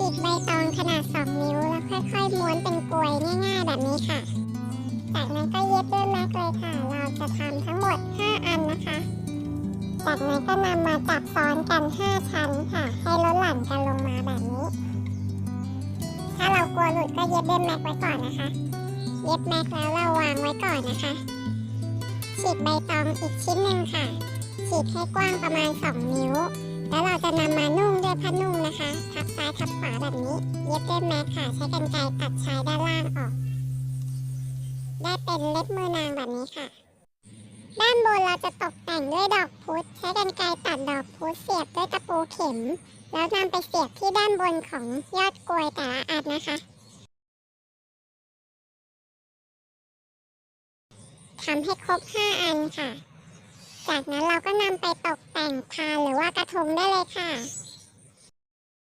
ฉีกใบตองขนาด 2 นิ้ว แล้วค่อยๆม้วนเป็นกลวยง่ายๆ แบบนี้ค่ะ จากนั้นก็เย็บด้วยแม็กเลยค่ะ เราจะทำทั้งหมด 5 อันนะคะ จากนั้นก็นำมาจับซ้อนกัน 5 ชั้นค่ะ ให้ลดหลั่นกันลงมาแบบนี้ ถ้าเรากลัวหลุดก็เย็บด้วยแม็กไว้ก่อนนะคะ เย็บแม็กแล้วเราวางไว้ก่อนนะคะ ฉีกใบตองอีกชิ้นหนึ่งค่ะ ฉีกให้กว้างประมาณ 2 นิ้ว แล้วเราจะนำมานุ่งด้วยผ้านุ่ง แบบนี้ เย็บด้วยแม็กค่ะ ใช้กรรไกรตัดชายด้านล่างออก ได้เป็นเล็บมือนางแบบนี้ค่ะ ด้านบนเราจะตกแต่งด้วยดอกพุธใช้กรรไกรตัดดอกพุธเสียบด้วยตะปูเข็ม แล้วนำไปเสียบที่ด้านบนของยอดกลวยแต่ละอันนะคะทำให้ครบ 5 อันค่ะ จากนั้นเราก็นำไปตกแต่งพานหรือว่ากระทงได้เลยค่ะ